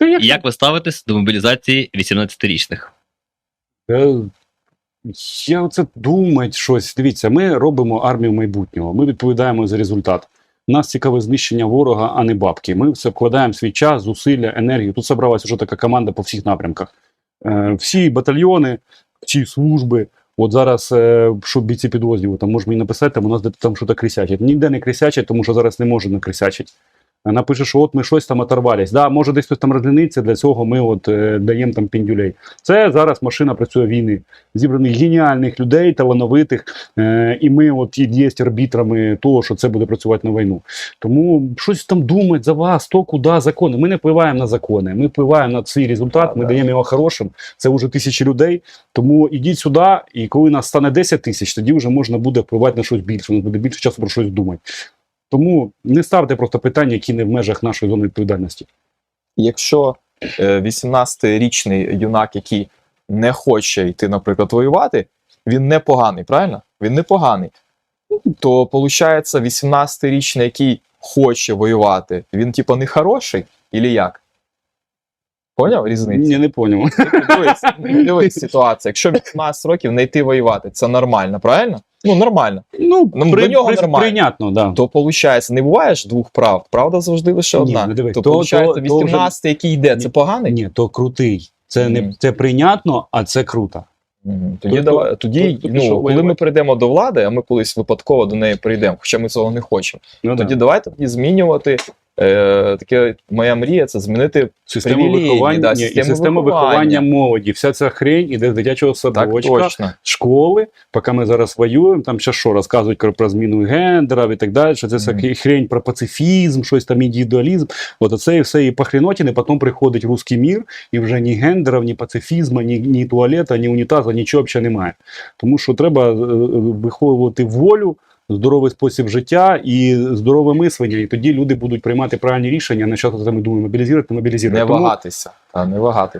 І як ви ставитесь до мобілізації 18-річних? Е, Я оце думать щось. Дивіться, ми робимо армію майбутнього. Ми відповідаємо за результат. Нас цікаве знищення ворога, а не бабки. Ми все вкладаємо свій час, зусилля, енергію. Тут зібралася вже така команда по всіх напрямках. Е, Всі батальйони, всі служби. От зараз, е, що бійці підрозділу, там можеш мені написати, там у нас де- там щось крисячить. Ніде не крисячить, тому що зараз не може не крисячить. Напише, що от ми щось там оторвались. Да, може десь хтось там розліниться, для цього ми от е, даємо там піндюлей. Це зараз машина працює війни. Зібраних геніальних людей, талановитих, е, і ми от є арбітрами того, що це буде працювати на війну. Тому щось там думать за вас, то куди закони. Ми не впливаємо на закони, ми впливаємо на цей результат, ми Да. даємо його хорошим. Це вже тисячі людей. Тому ідіть сюди, і коли нас стане 10 тисяч, тоді вже можна буде впливати на щось більше. У нас буде більше часу про щось думати. Тому не ставте просто питання, які не в межах нашої зони відповідальності. Якщо е, 18-річний юнак, який не хоче йти, наприклад, воювати, він непоганий, правильно? Він непоганий. То виходить, 18-річний, який хоче воювати, він типу не хороший, Ілі як? Поняв різницю? Ні, не поняв. Дивись, дивись ситуація. Якщо 18 років не йти воювати, це нормально, правильно? Ну, нормально. Ну, Ну, до нього нормально. прийнятно, да. То виходить, не буває ж двох правд. Правда завжди лише одна. ну, дивись, то, то- виходить, то- то який йде, це поганий? Ні, то крутий. Це не це прийнятно, а це круто. Мгм. Тоді, То- давай, тоді то- ну, коли ми прийдемо до влади, а ми колись випадково до неї прийдемо, хоча ми цього не хочемо. Ну, Тоді да. давайте тоді змінювати. Е, таке моя мрія це змінити Систему виховання, да, ні, і систему систему виховання. виховання молоді. Вся ця хрень іде з дитячого так садочка, точно. школи, поки ми зараз воюємо, там ще що розказують про, зміну гендера і так далі. Що це Мгм. хрень про пацифізм, щось там індивідуалізм. От оце і все і по хренотіни, потім приходить русський мір, і вже ні гендерів, ні пацифізму, ні, ні туалета, ні унітазу, нічого взагалі немає. Тому що треба е, е, виховувати волю. Здоровий спосіб життя і здорове мислення, і тоді люди будуть приймати правильні рішення. на що ми думаємо, мобілізувати, мобілізувати. Не Тому- вагатися. Та, не вагатися.